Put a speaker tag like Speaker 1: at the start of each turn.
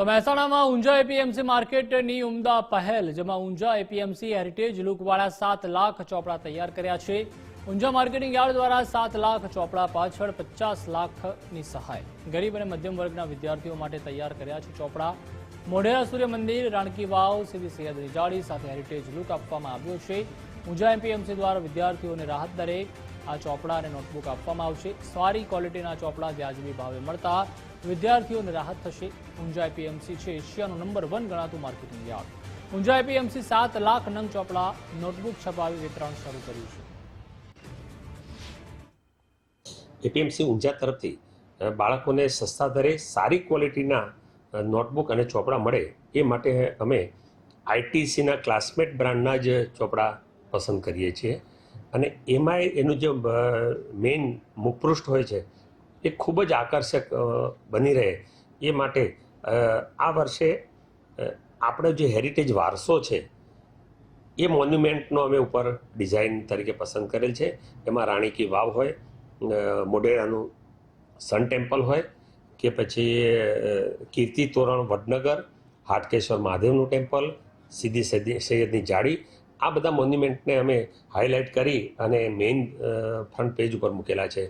Speaker 1: તો મહેસાણામાં ઊંઝા એપીએમસી માર્કેટની ઉમદા પહેલ, જેમાં ઊંઝા એપીએમસી હેરિટેજ લુકવાળા સાત લાખ ચોપડા તૈયાર કર્યા છે. ઊંઝા માર્કેટિંગ યાર્ડ દ્વારા સાત લાખ ચોપડા, પાછળ પચાસ લાખની સહાય. ગરીબ અને મધ્યમ વર્ગના વિદ્યાર્થીઓ માટે તૈયાર કર્યા છે ચોપડા. મોઢેરા સૂર્ય મંદિર, રાણકી વાવ સીધી સૈયદની જાળી સાથે હેરિટેજ લુક આપવામાં આવ્યો છે. ઊંઝા એપીએમસી દ્વારા વિદ્યાર્થીઓને રાહત દરે આ ચોપડા અને નોટબુક આપવામાં આવશે. સારી ક્વોલિટીના ચોપડા વ્યાજબી ભાવે મળતા વિદ્યાર્થીઓને રાહત થશે. ઊંઝા એપીએમસી છે એશિયાનું નંબર વન ગણાતું માર્કેટિંગ યાર્ડ. ઊંઝા એપીએમસી સાત લાખ નંગ ચોપડા, નોટબુક છપાવી વિતરણ શરૂ કર્યું છે.
Speaker 2: એપીએમસી ઊંઝા તરફથી બાળકોને સસ્તા દરે સારી ક્વોલિટીના નોટબુક અને ચોપડા મળે એ માટે અમે આઈટીસીના ક્લાસમેટ બ્રાન્ડના જ ચોપડા પસંદ કરીએ છીએ. અને એમાંય એનું જે મેઇન મુખપૃષ્ઠ હોય છે એ ખૂબ જ આકર્ષક બની રહે. એ માટે આ વર્ષે આપણો જે હેરિટેજ વારસો છે, એ મોન્યુમેન્ટનો અમે ઉપર ડિઝાઇન તરીકે પસંદ કરેલ છે. એમાં રાણી કી વાવ હોય મોઢેરાનું સન ટેમ્પલ હોય, કે પછી કીર્તિ તોરણ વડનગર, હાટકેશ્વર મહાદેવનું ટેમ્પલ સીધી સૈદી, સૈયદની જાળી, આ બધા મોન્યુમેન્ટને અમે હાઇલાઇટ કરી અને મેઇન ફ્રન્ટ પેજ ઉપર મૂકેલા છે.